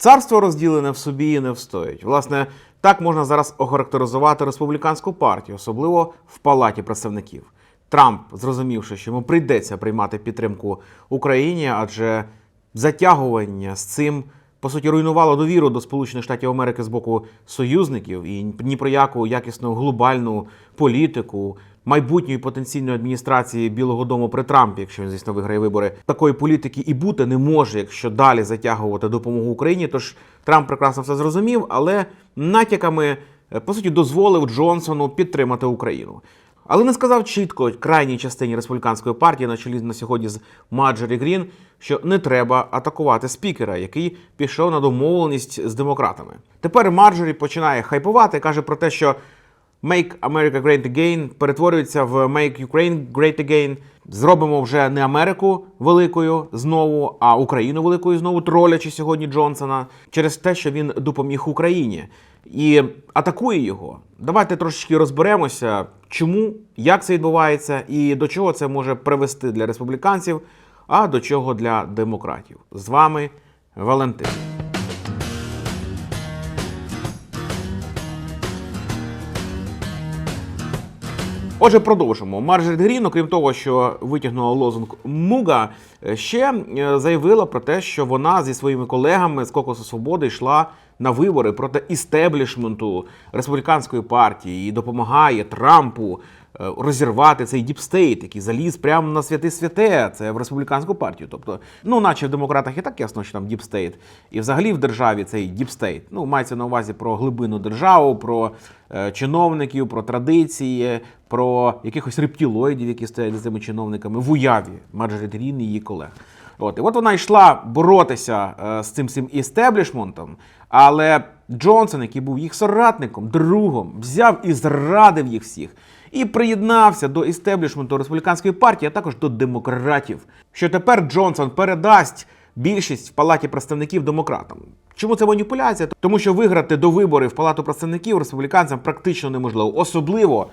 Царство розділене в собі і не встоїть. Власне, так можна зараз охарактеризувати республіканську партію, особливо в палаті представників. Трамп, зрозумівши, що йому прийдеться приймати підтримку Україні, адже затягування з цим по суті руйнувало довіру до Сполучених Штатів Америки з боку союзників і ні про яку якісну глобальну політику майбутньої потенційної адміністрації Білого Дому при Трампі, якщо він звісно виграє вибори, такої політики і бути не може, якщо далі затягувати допомогу Україні. Тож Трамп прекрасно все зрозумів, але натяками е, по суті дозволив Джонсону підтримати Україну. Але не сказав чітко крайній частині республіканської партії на чолі на сьогодні з Маджорі Грін, що не треба атакувати спікера, який пішов на домовленість з демократами. Тепер Марджорі починає хайпувати, каже про те, що Make America Great Again перетворюється в Make Ukraine Great Again. Зробимо вже не Америку великою знову, а Україну великою знову, тролячи сьогодні Джонсона через те, що він допоміг Україні і атакує його. Давайте трошечки розберемося, чому, як це відбувається і до чого це може привести для республіканців, а до чого для демократів. З вами Валентин. Отже, продовжимо. Марджорі Грін, окрім того, що витягнула лозунг Муга, е, ще е, заявила про те, що вона зі своїми колегами з Кокосу Свободи йшла на вибори проти істеблішменту республіканської партії і допомагає Трампу розірвати цей діпстейт, який заліз прямо на святи святе. Це в республіканську партію. Тобто, ну, наче в демократах і так ясно, що там діпстейт, і взагалі в державі цей діпстейт. Ну, мається на увазі про глибину державу, про е, чиновників, про традиції, про якихось рептилоїдів, які стоять за цими чиновниками в уяві Марджорі Грін і її колег. От, і от вона йшла боротися е, з цим всім істеблішментом, але Джонсон, який був їх соратником, другом, взяв і зрадив їх всіх. І приєднався до істеблішменту республіканської партії, а також до демократів. Що тепер Джонсон передасть більшість в палаті представників демократам. Чому це маніпуляція? Тому що виграти до виборів в палату представників республіканцям практично неможливо, особливо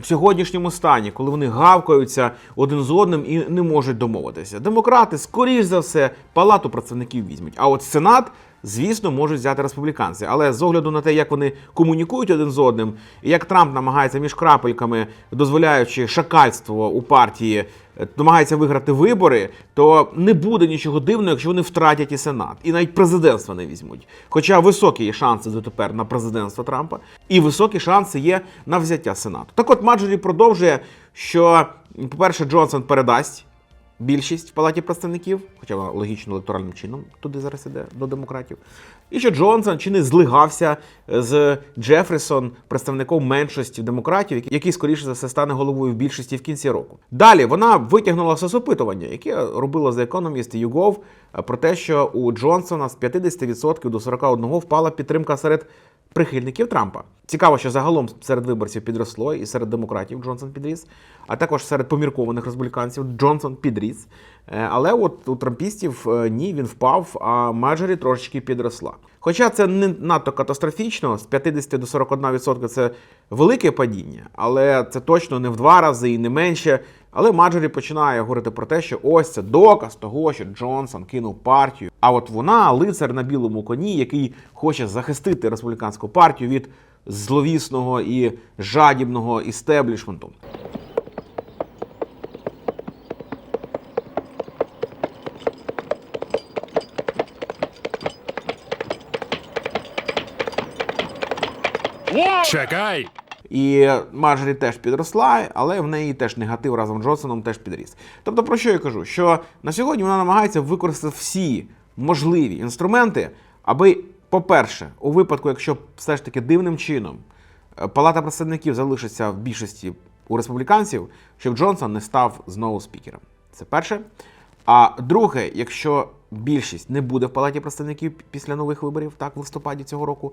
в сьогоднішньому стані, коли вони гавкаються один з одним і не можуть домовитися. Демократи, скоріш за все, палату представників візьмуть. А от Сенат, звісно, можуть взяти республіканці. Але з огляду на те, як вони комунікують один з одним, і як Трамп намагається між крапельками, дозволяючи шакальство у партії, е, намагається виграти вибори, то не буде нічого дивного, якщо вони втратять і Сенат, і навіть президентство не візьмуть. Хоча високі є шанси дотепер на президентство Трампа, і високі шанси є на взяття Сенату. Так от Маджорі продовжує, що, по-перше, Джонсон передасть більшість в палаті представників, хоча вона логічно електоральним чином туди зараз іде до демократів. І що Джонсон чи не злигався з Джеферсон, представником меншості демократів, який, скоріше за все, стане головою в більшості в кінці року. Далі вона витягнула соцопитування, яке робила Economist і YouGov, про те, що у Джонсона з 50% до 41% впала підтримка серед прихильників Трампа. Цікаво, що загалом серед виборців підросло і серед демократів Джонсон підріс, а також серед поміркованих республіканців Джонсон підріс. Е, Але от у трампістів е, ні, він впав, а Маджорі трошечки підросла. Хоча це не надто катастрофічно, з 50 до 41% це велике падіння, але це точно не в два рази і не менше. Але Маджорі починає говорити про те, що ось це доказ того, що Джонсон кинув партію. А от вона лицар на білому коні, який хоче захистити республіканську партію від зловісного і жадібного істеблішменту. Чекай! І Марджорі теж підросла, але в неї теж негатив разом з Джонсоном теж підріс. Тобто, про що я кажу? Що на сьогодні вона намагається використати всі можливі інструменти, аби, по-перше, у випадку, якщо все ж таки дивним чином е, Палата представників залишиться в більшості у республіканців, щоб Джонсон не став знову спікером. Це перше. А друге, якщо більшість не буде в палаті представників після нових виборів, так, в листопаді цього року,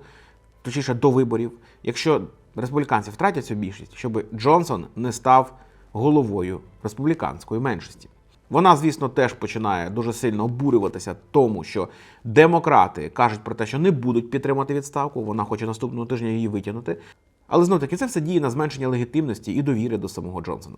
точніше до виборів, якщо республіканці втратять цю більшість, щоб Джонсон не став головою республіканської меншості. Вона, звісно, теж починає дуже сильно обурюватися тому, що демократи кажуть про те, що не будуть підтримати відставку. Вона хоче наступного тижня її витягнути. Але знов таки це все діє на зменшення легітимності і довіри до самого Джонсона.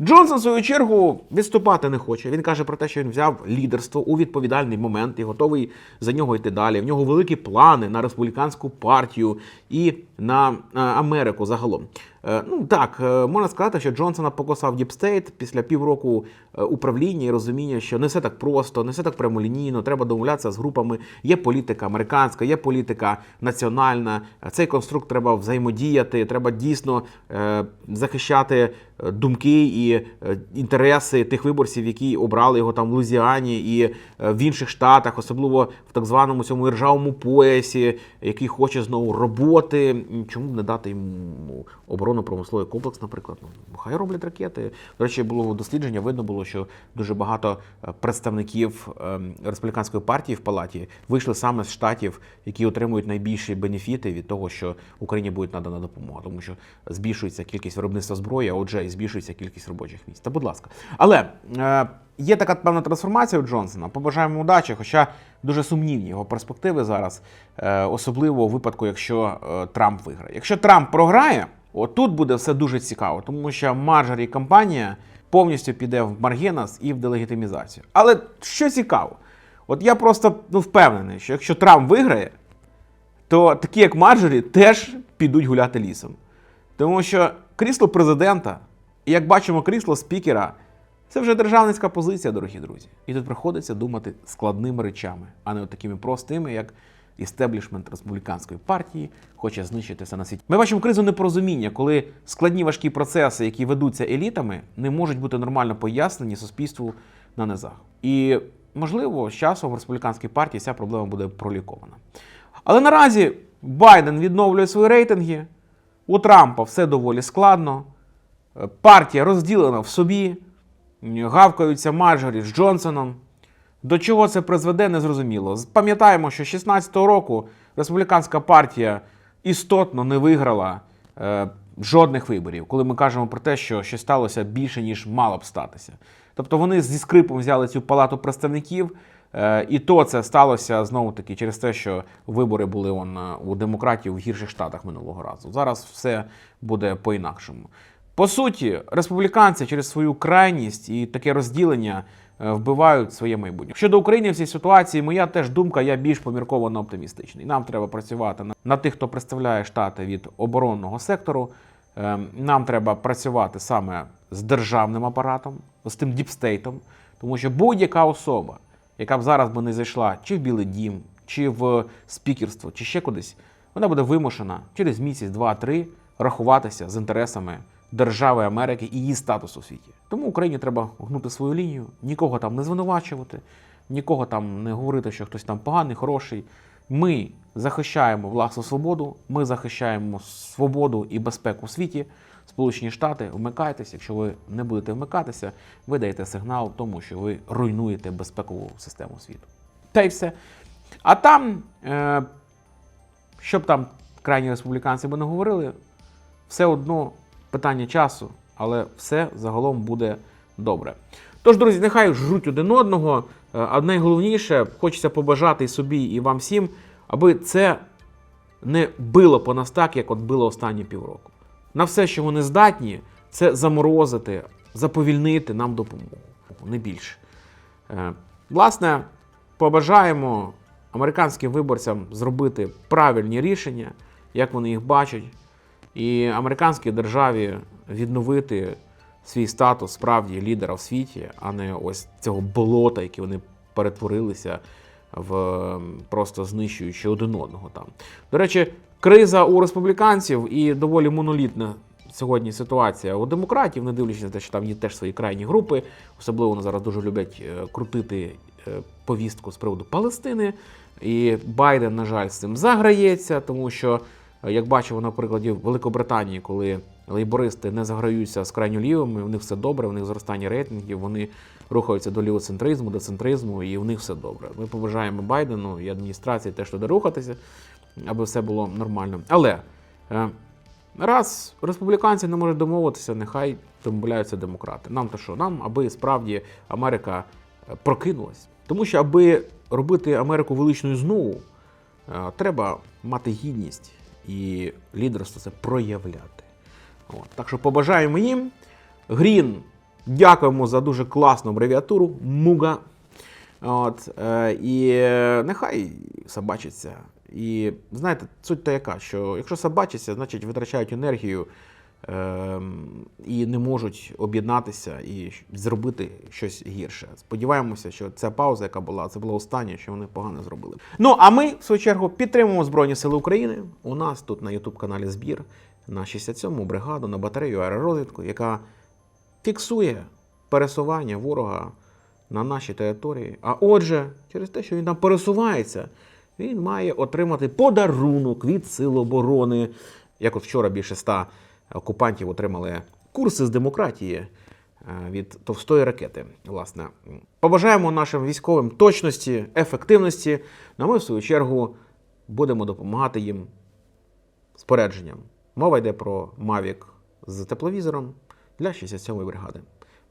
Джонсон, в свою чергу, відступати не хоче. Він каже про те, що він взяв лідерство у відповідальний момент і готовий за нього йти далі. В нього великі плани на республіканську партію і на е, Америку загалом. Е, Ну так, е, можна сказати, що Джонсона покосав Діпстейт після півроку управління і розуміння, що не все так просто, не все так прямолінійно. Треба домовлятися з групами. Є політика американська, є політика національна. Цей конструкт треба взаємодіяти. Треба дійсно захищати думки і інтереси тих виборців, які обрали його там в Лузіані і в інших штатах, особливо в так званому цьому іржавому поясі, який хоче знову роботи. Чому б не дати йому оборонно-промисловий комплекс, наприклад? Ну, хай роблять ракети. До речі, було дослідження, видно було, що дуже багато е, представників ем, республіканської партії в палаті вийшли саме з штатів, які отримують найбільші бенефіти від того, що Україні буде надана допомога, тому що збільшується кількість виробництва зброї, а отже, і збільшується кількість робочих місць. Та будь ласка. Але е, є така певна трансформація у Джонсона. Побажаємо удачі, хоча дуже сумнівні його перспективи зараз, е, особливо у випадку, якщо е, Трамп виграє. Якщо Трамп програє, отут буде все дуже цікаво, тому що Марджорі компанія повністю піде в Маргенас і в делегітимізацію. Але що цікаво, от я просто ну, впевнений, що якщо Трамп виграє, то такі, як Марджорі, теж підуть гуляти лісом. Тому що крісло президента, і як бачимо, крісло спікера це вже державницька позиція, дорогі друзі. І тут приходиться думати складними речами, а не от такими простими, як істеблішмент республіканської партії хоче знищити все на світі. Ми бачимо кризу непорозуміння, коли складні важкі процеси, які ведуться елітами, не можуть бути нормально пояснені суспільству на низах. І можливо, з часом в республіканській партії ця проблема буде пролікована. Але наразі Байден відновлює свої рейтинги. У Трампа все доволі складно. Партія розділена в собі, гавкаються Марджорі з Джонсоном. До чого це призведе, незрозуміло. Пам'ятаємо, що 16-го року республіканська партія істотно не виграла е, жодних виборів, коли ми кажемо про те, що щось сталося більше, ніж мало б статися. Тобто вони зі скрипом взяли цю палату представників, е, і то це сталося знову таки через те, що вибори були он, е, у демократів в гірших штатах минулого разу. Зараз все буде по-інакшому. По суті, республіканці через свою крайність і таке розділення е, вбивають своє майбутнє. Щодо України в цій ситуації, моя теж думка, я більш помірковано оптимістичний. Нам треба працювати на, тих, хто представляє штати від оборонного сектору. Е, Нам треба працювати саме з державним апаратом, з тим діпстейтом, тому що будь-яка особа, яка б зараз би не зайшла чи в Білий Дім, чи в спікерство, чи ще кудись, вона буде вимушена через місяць, два-три рахуватися з інтересами держави Америки і її статусу у світі. Тому Україні треба гнути свою лінію, нікого там не звинувачувати, нікого там не говорити, що хтось там поганий, хороший. Ми захищаємо власну свободу, ми захищаємо свободу і безпеку в світі. Сполучені Штати, вмикайтеся. Якщо ви не будете вмикатися, ви даєте сигнал тому, що ви руйнуєте безпекову систему світу. Та й все. А там, е, щоб там крайні республіканці би не говорили, все одно питання часу, але все загалом буде добре. Тож, друзі, нехай жруть один одного. Е, А найголовніше, хочеться побажати собі, і вам всім, аби це не било по нас так, як от било останні півроку. На все, що вони здатні, це заморозити, заповільнити нам допомогу. Не більше. Е, Власне, побажаємо американським виборцям зробити правильні рішення, як вони їх бачать, і американській державі відновити свій статус справді лідера в світі, а не ось цього болота, яке вони перетворилися в просто знищуючи один одного там. До речі, криза у республіканців і доволі монолітна сьогодні ситуація у демократів, не дивлячись на те, що там є теж свої крайні групи. Особливо вони зараз дуже люблять е, крутити е, повістку з приводу Палестини. І Байден, на жаль, з цим заграється, тому що, як бачимо на прикладі Великобританії, коли лейбористи не заграються з крайньо лівими, у них все добре, у них зростання рейтингів, вони рухаються до лівоцентризму, до центризму, і у них все добре. Ми побажаємо Байдену і адміністрації теж туди рухатися, аби все було нормально. Але е, раз республіканці не можуть домовитися, нехай домовляються демократи. Нам то що? Нам, аби справді Америка е, прокинулась. Тому що, аби робити Америку величною знову, е, треба мати гідність і лідерство це проявляти. От. Так що побажаємо їм. Грін, дякуємо за дуже класну абревіатуру. Муга. От, е, і нехай собачиться. І знаєте, суть та яка, що якщо собачиться, значить витрачають енергію і не можуть об'єднатися і зробити щось гірше. Сподіваємося, що ця пауза, яка була, це була остання, що вони погано зробили. Ну а ми, в свою чергу, підтримуємо Збройні Сили України. У нас тут на Ютуб каналі Збір на 67-му бригаду, на батарею аеророзвідку, яка фіксує пересування ворога на нашій території. А отже, через те, що він там пересувається, він має отримати подарунок від Сил оборони. Як от вчора більше ста окупантів отримали курси з демократії е, від товстої ракети. Власне, побажаємо нашим військовим точності, ефективності. Ну, а ми, в свою чергу, будемо допомагати їм спорядженням. Мова йде про Mavic з тепловізором для 67-ї бригади.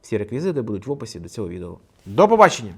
Всі реквізити будуть в описі до цього відео. До побачення!